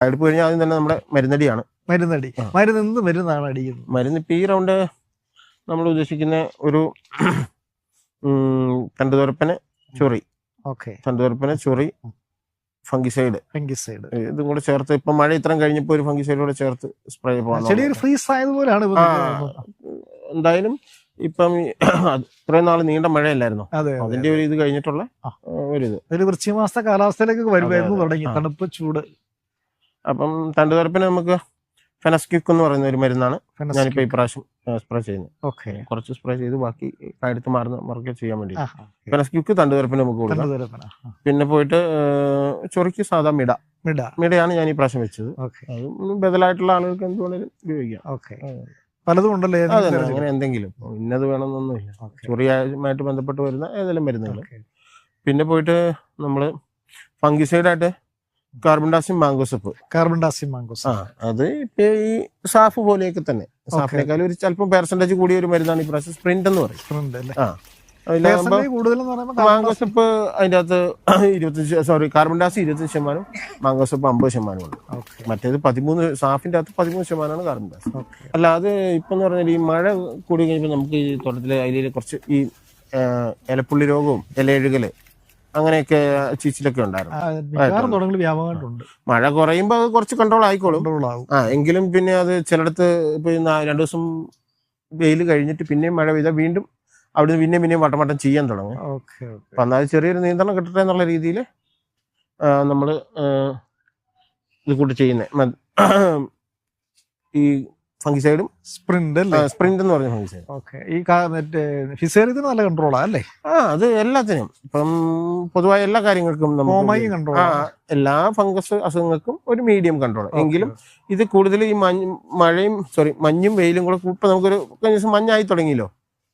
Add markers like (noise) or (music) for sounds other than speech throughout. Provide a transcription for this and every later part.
എടുപ്പ് കഴിഞ്ഞാൽ ആദ്യം തന്നെ നമ്മുടെ മരുന്നടിയാണ്. മരുന്നടി. മരുന്ന് എന്ത് മരുന്നാണ് അടിക്കുന്നത്. മരുന്ന് ഇപ്പം ഈ റൗണ്ട് നമ്മൾ ഉദ്ദേശിക്കുന്ന ഒരു തണ്ടുതുരപ്പന് ചൊറി. ഓക്കെ. തണ്ടുതുരപ്പന് ചൊറി ഫംഗിസൈഡ്. ഫംഗിസൈഡ്. ഇതും കൂടെ ചേർത്ത് ഇപ്പൊ മഴ ഇത്രയും കഴിഞ്ഞപ്പോൾ ഒരു ഫംഗിസൈഡ് കൂടെ ചേർത്ത് സ്പ്രേ ചെടി ഒരു ഫ്രീസ് ആയതുപോലെയാണ്. എന്തായാലും ഇപ്പം (clears throat) ഇത്രയും നാൾ നീണ്ട മഴയല്ലായിരുന്നു? അതെ അതെ. അതിന്റെ ഒരു ഇത് കഴിഞ്ഞിട്ടുള്ള ഒരു ഇത്. ഒരു മാസത്തെ കാലാവസ്ഥയിലേക്ക് വരുമായിരുന്നു തുടങ്ങി. തണുപ്പ് ചൂട്. അപ്പം തണ്ടുതുരപ്പിന് നമുക്ക് ഫെനസ്കിക് എന്ന് പറയുന്ന ഒരു മരുന്നാണ്. ഞാനിപ്പോ ഇപ്രാവശ്യം സ്പ്രേ ചെയ്യുന്നത്. ഓക്കെ. കുറച്ച് സ്പ്രേ ചെയ്ത് ബാക്കി കഴുത്ത് മാറുന്ന മറക്കെ ചെയ്യാൻ വേണ്ടി ഫെനസ്കിക്ക് തണ്ടുതുരപ്പിന് നമുക്ക് കൊടുക്കാം. പിന്നെ പോയിട്ട് ചൊറിക്ക് സാധാ മിട. മിട. മിടയാണ് ഞാൻ ഈ പ്രാവശ്യം വെച്ചത്. അതും ബദലായിട്ടുള്ള ആളുകൾക്ക് എന്തുവേണേലും ഉപയോഗിക്കാം. ഓക്കെ. പലതും ഉണ്ടല്ലോ. അങ്ങനെ എന്തെങ്കിലും. ഇന്നത് വേണമെന്നൊന്നുമില്ല. ചൊറിയുമായിട്ട് ബന്ധപ്പെട്ട് വരുന്ന ഏതെങ്കിലും മരുന്നുകൾ പിന്നെ പോയിട്ട് നമ്മൾ ഫംഗിസൈഡായിട്ട് carbendazim mancozeb carbendazim mangoes ആ അത് ഇപ്പൊ ഈ സാഫ് പോലെയൊക്കെ തന്നെ. സാഫിനേക്കാൾ ഒരു ചിലപ്പോൾ പെർസെന്റേജ് കൂടിയ ഒരു മരുന്നാണ് ഈ പ്രാവശ്യം സ്പ്രിന്റ് എന്ന് പറയും. ആ. മാങ്കോസപ്പ് അതിന്റെ അകത്ത് ഇരുപത്തഞ്ച് സോറി കാർബൺ ഡാസ് ഇരുപത്തഞ്ച് ശതമാനം മാങ്കോസപ്പ് അമ്പത് ശതമാനം ഉണ്ട്. മറ്റേത് പതിമൂന്ന് സാഫിന്റെ അകത്ത് പതിമൂന്ന് ശതമാനമാണ് കാർബൺ ഡാസ് അല്ലാതെ അല്ല ഇപ്പം എന്ന് പറഞ്ഞാൽ ഈ മഴ കൂടി കഴിയുമ്പോൾ നമുക്ക് ഈ തോട്ടത്തിലെ അതിലെ കുറച്ച് ഈ ഇലപ്പുള്ളി രോഗവും ഇലയഴുകൽ അങ്ങനെയൊക്കെ ചീച്ചിലൊക്കെ ഉണ്ടായിരുന്നു. മഴ കുറയുമ്പോൾ അത് കുറച്ച് കൺട്രോൾ ആയിക്കോളും. ആ എങ്കിലും പിന്നെ അത് ചിലയിടത്ത് ഇപ്പൊ രണ്ടു ദിവസം വെയിൽ കഴിഞ്ഞിട്ട് പിന്നെയും മഴ പെയ്താൽ വീണ്ടും അവിടുന്ന് പിന്നെയും പിന്നെയും വട്ടം വട്ടം ചെയ്യാൻ തുടങ്ങും. അപ്പൊ എന്നാൽ ചെറിയൊരു നിയന്ത്രണം കിട്ടട്ടെ എന്നുള്ള രീതിയിൽ നമ്മൾ ഇത് കൂട്ടി ചെയ്യുന്നത് ഈ ഫംഗിസൈഡും? സ്പ്രിന്റ് അല്ലേ സ്പ്രിന്റ് എന്ന് പറഞ്ഞ ഫംഗിസൈഡ്. ഓക്കെ. ഈ മറ്റേ ഫിസേറിയത്തിന് നല്ല കൺട്രോളാ അല്ലേ? ആ അത് എല്ലാത്തിനും. ഇപ്പം പൊതുവായ എല്ലാ കാര്യങ്ങൾക്കും നമുക്ക് കൺട്രോൾ എല്ലാ ഫംഗസ് അസുഖങ്ങൾക്കും ഒരു മീഡിയം കൺട്രോൾ എങ്കിലും ഇത് കൂടുതൽ ഈ മഞ്ഞ് മഴയും സോറി മഞ്ഞും വെയിലും കൂടെ ഇപ്പൊ നമുക്കൊരു കഴിഞ്ഞ ദിവസം മഞ്ഞായി തുടങ്ങിയല്ലോ?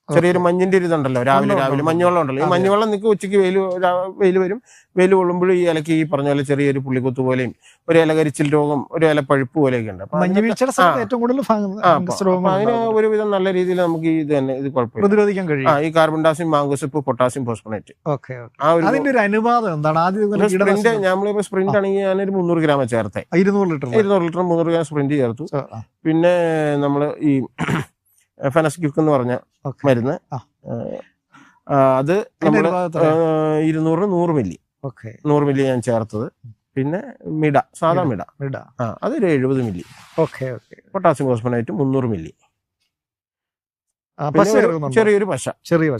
ചെറിയൊരു മഞ്ഞിന്റെ ഒരു ഇതുണ്ടല്ലോ രാവിലെ രാവിലെ. മഞ്ഞുവെള്ളം ഉണ്ടല്ലോ. ഈ. മഞ്ഞുവെള്ളം നിങ്ങൾക്ക് ഉച്ചയ്ക്ക് വെയിൽ വെയിൽ വരും. വെയിൽ കൊള്ളുമ്പോൾ ഈ ഇലക്ക് ഈ പറഞ്ഞ പോലെ ചെറിയൊരു പുള്ളിക്കുത്ത് പോലെയും ഒരു ഇല കരിച്ചിൽ രോഗം ഒരു ഇല പഴുപ്പ് പോലെയൊക്കെ ഉണ്ട്. അതിന് ഒരുവിധം നല്ല രീതിയിൽ നമുക്ക് ഇത് തന്നെ ഇത് പ്രതിരോധിക്കാൻ കഴിയും. ഈ കാർബൺ ഡാസിയം മാങ്കോസിപ്പ് പൊട്ടാസ്യം ഫോസ്ഫണേറ്റ്. ആ ഒരു അനുപാതം എന്താണ്? ആദ്യം സ്പ്രിന്റ് നമ്മളിപ്പോ സ്പ്രിന്റ് ആണെങ്കിൽ ഞാനൊരു മുന്നൂറ് ഗ്രാം ചേർത്തേ. ഇരുന്നൂറ് ലിറ്റർ ഇരുന്നൂറ് ലിറ്റർ മുന്നൂറ് ഗ്രാം സ്പ്രിന്റ് ചേർത്തു. പിന്നെ നമ്മൾ ഈ ഫെനസ്ക്യുക്ക് എന്ന് പറഞ്ഞ. മരുന്ന്. അത് നമ്മൾ? ഇരുന്നൂറ് നൂറ് മില്ലി. ഓക്കെ നൂറ് മില്ലി ഞാൻ ചേർത്തത്. പിന്നെ മിട സാധാ മിട മിട. ആ അതൊരു എഴുപത് മില്ലി. ഓക്കെ ഓക്കെ പൊട്ടാസ്യം കോസ്മനായിട്ട് മുന്നൂറ് മില്ലി. ചെറിയൊരു പശ. ചെറിയ